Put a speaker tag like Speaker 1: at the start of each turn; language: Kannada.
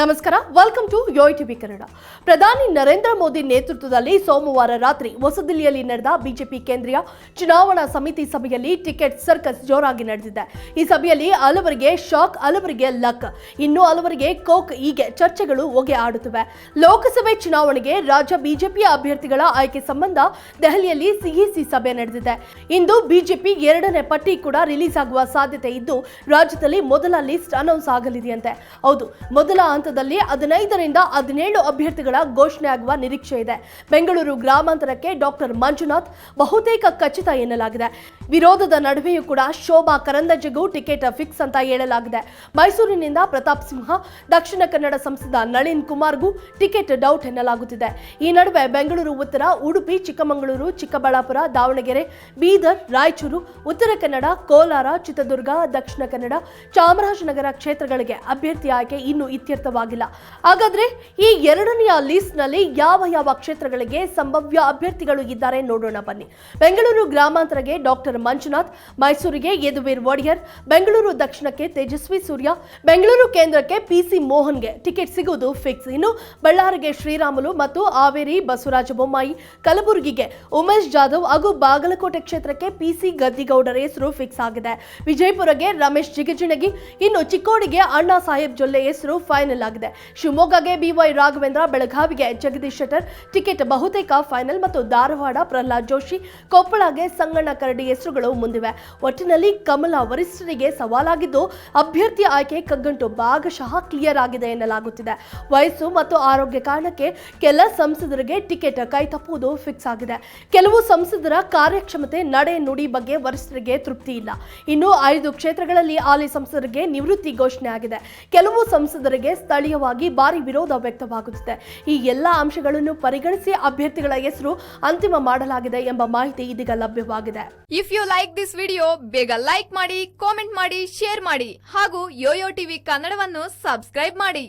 Speaker 1: ನಮಸ್ಕಾರ. Welcome to yoyo TV Kannada ಪ್ರಧಾನಿ ನರೇಂದ್ರ ಮೋದಿ ನೇತೃತ್ವದಲ್ಲಿ ಸೋಮವಾರ ರಾತ್ರಿ ಹೊಸದಿಲ್ಲಿಯಲ್ಲಿ ನಡೆದ ಬಿಜೆಪಿ ಕೇಂದ್ರೀಯ ಚುನಾವಣಾ ಸಮಿತಿ ಸಭೆಯಲ್ಲಿ ಟಿಕೆಟ್ ಸರ್ಕಸ್ ಜೋರಾಗಿ ನಡೆದಿದೆ. ಈ ಸಭೆಯಲ್ಲಿ ಹಲವರಿಗೆ ಶಾಕ್, ಹಲವರಿಗೆ ಲಕ್, ಇನ್ನು ಹಲವರಿಗೆ ಕೋಕ್, ಹೀಗೆ ಚರ್ಚೆಗಳು ಹೊಗೆ ಆಡುತ್ತಿವೆ ಲೋಕಸಭೆ ಚುನಾವಣೆಗೆ ರಾಜ್ಯ ಬಿಜೆಪಿಯ ಅಭ್ಯರ್ಥಿಗಳ ಆಯ್ಕೆ ಸಂಬಂಧ ದೆಹಲಿಯಲ್ಲಿ ಸಿಇಸಿ ಸಭೆ ನಡೆದಿದೆ. ಇಂದು ಬಿಜೆಪಿ ಎರಡನೇ ಪಟ್ಟಿ ಕೂಡ ರಿಲೀಸ್ ಆಗುವ ಸಾಧ್ಯತೆ ಇದ್ದು, ರಾಜ್ಯದಲ್ಲಿ ಮೊದಲ ಲಿಸ್ಟ್ ಅನೌನ್ಸ್ ಆಗಲಿದೆಯಂತೆ. ಹೌದು, ಮೊದಲ ಹಂತದಲ್ಲಿ ಹದಿನೈದರಿಂದ ಹದಿನೇಳು ಅಭ್ಯರ್ಥಿಗಳ ಘೋಷಣೆ ಆಗುವ ನಿರೀಕ್ಷೆ ಇದೆ. ಬೆಂಗಳೂರು ಗ್ರಾಮಾಂತರಕ್ಕೆ ಡಾಕ್ಟರ್ ಮಂಜುನಾಥ್ ಬಹುತೇಕ ಖಚಿತ ಎನ್ನಲಾಗಿದೆ. ವಿರೋಧದ ನಡುವೆಯೂ ಕೂಡ ಶೋಭಾ ಕರಂದಜೆಗೂ ಟಿಕೆಟ್ ಫಿಕ್ಸ್ ಅಂತ ಹೇಳಲಾಗಿದೆ. ಮೈಸೂರಿನಿಂದ ಪ್ರತಾಪ್ ಸಿಂಹ, ದಕ್ಷಿಣ ಕನ್ನಡ ಸಂಸದ ನಳಿನ್ ಕುಮಾರ್ಗೂ ಟಿಕೆಟ್ ಡೌಟ್ ಎನ್ನಲಾಗುತ್ತಿದೆ. ಈ ನಡುವೆ ಬೆಂಗಳೂರು ಉತ್ತರ, ಉಡುಪಿ, ಚಿಕ್ಕಮಗಳೂರು, ಚಿಕ್ಕಬಳ್ಳಾಪುರ, ದಾವಣಗೆರೆ, ಬೀದರ್, ರಾಯಚೂರು, ಉತ್ತರ ಕನ್ನಡ, ಕೋಲಾರ, ಚಿತ್ರದುರ್ಗ, ದಕ್ಷಿಣ ಕನ್ನಡ, ಚಾಮರಾಜನಗರ ಕ್ಷೇತ್ರಗಳಿಗೆ ಅಭ್ಯರ್ಥಿ ಆಯ್ಕೆ ಇನ್ನೂ ಇತ್ಯರ್ಥವಾಗಿಲ್ಲ ಹಾಗಾದ್ರೆ ಈ ಎರಡನೆಯ ಲಿಸ್ಟ್ನಲ್ಲಿ ಯಾವ ಯಾವ ಕ್ಷೇತ್ರಗಳಿಗೆ ಸಂಭವ್ಯ ಅಭ್ಯರ್ಥಿಗಳು ಇದ್ದಾರೆ ನೋಡೋಣ ಬನ್ನಿ. ಬೆಂಗಳೂರು ಗ್ರಾಮಾಂತರಗೆ ಡಾಕ್ಟರ್ ಮಂಜುನಾಥ್, ಮೈಸೂರಿಗೆ ಯದುವೀರ್ ಒಡೆಯರ್, ಬೆಂಗಳೂರು ದಕ್ಷಿಣಕ್ಕೆ ತೇಜಸ್ವಿ ಸೂರ್ಯ, ಬೆಂಗಳೂರು ಕೇಂದ್ರಕ್ಕೆ ಪಿಸಿ ಮೋಹನ್ಗೆ ಟಿಕೆಟ್ ಸಿಗುವುದು ಫಿಕ್ಸ್. ಇನ್ನು ಬಳ್ಳಾರಿಗೆ ಶ್ರೀರಾಮುಲು ಮತ್ತು ಹಾವೇರಿ ಬಸವರಾಜ ಬೊಮ್ಮಾಯಿ, ಕಲಬುರಗಿಗೆ ಉಮೇಶ್ ಜಾಧವ್ ಹಾಗೂ ಬಾಗಲಕೋಟೆ ಕ್ಷೇತ್ರಕ್ಕೆ ಪಿಸಿ ಗದ್ದಿಗೌಡರ ಹೆಸರು ಫಿಕ್ಸ್ ಆಗಿದೆ. ವಿಜಯಪುರಗೆ ರಮೇಶ್ ಜಿಗಜಿಣಗಿ, ಇನ್ನು ಚಿಕ್ಕೋಡಿಗೆ ಅಣ್ಣಾ ಸಾಹೇಬ್ ಜೊಲ್ಲೆ ಹೆಸರು ಫೈನಲ್ ಆಗಿದೆ ಶಿವಮೊಗ್ಗಗೆ ಬಿವೈ ರಾಘವೇಂದ್ರ, ಬೆಳಗಾವಿಗೆ ಜಗದೀಶ್ ಶೆಟ್ಟರ್, ಟಿಕೆಟ್ ಬಹುತೇಕ ಫೈನಲ್ ಮತ್ತು ಧಾರವಾಡ ಪ್ರಹ್ಲಾದ್ ಜೋಶಿ, ಕೊಪ್ಪಳಗೆ ಸಂಗಣ್ಣ ಕರಡಿ ಹೆಸರುಗಳು ಮುಂದಿವೆ. ಒಟ್ಟಿನಲ್ಲಿ ಕಮಲ ವರಿಷ್ಠರಿಗೆ ಸವಾಲಾಗಿದ್ದು, ಅಭ್ಯರ್ಥಿ ಆಯ್ಕೆ ಕಗ್ಗಂಟು ಭಾಗಶಃ ಕ್ಲಿಯರ್ ಆಗಿದೆ ಎನ್ನಲಾಗುತ್ತಿದೆ. ವಯಸ್ಸು ಮತ್ತು ಆರೋಗ್ಯ ಕಾರಣಕ್ಕೆ ಕೆಲ ಸಂಸದರಿಗೆ ಟಿಕೆಟ್ ಕೈ ತಪ್ಪುವುದು ಫಿಕ್ಸ್ ಆಗಿದೆ. ಕೆಲವು ಸಂಸದರ ಕಾರ್ಯಕ್ಷಮತೆ ನಡೆ ನುಡಿ ಬಗ್ಗೆ ವರಿಷ್ಠರಿಗೆ ತೃಪ್ತಿ ಇಲ್ಲ. ಇನ್ನು ಐದು ಕ್ಷೇತ್ರಗಳಲ್ಲಿ ಹಾಲಿ ಸಂಸದರಿಗೆ ನಿವೃತ್ತಿ ಘೋಷಣೆ ಆಗಿದೆ ಕೆಲವು ಸಂಸದರಿಗೆ ಸ್ಥಳೀಯವಾಗಿ ಭಾರಿ ವಿರೋಧ ವ್ಯಕ್ತವಾಗುತ್ತಿದೆ. ಈ ಎಲ್ಲ ಅಂಶಗಳನ್ನು ಪರಿಗಣಿಸಿ ಅಭ್ಯರ್ಥಿಗಳ ಹೆಸರು ಅಂತಿಮ ಮಾಡಲಾಗಿದೆ ಎಂಬ ಮಾಹಿತಿ ಇದೀಗ ಲಭ್ಯವಾಗಿದೆ.
Speaker 2: If you like this video ಬೇಗ ಲೈಕ್ ಮಾಡಿ ಕಾಮೆಂಟ್ ಮಾಡಿ ಶೇರ್ ಮಾಡಿ ಹಾಗೂ ಯೋಯೋ ಟಿವಿ ಕನ್ನಡವನ್ನು ಸಬ್ಸ್ಕ್ರೈಬ್ ಮಾಡಿ.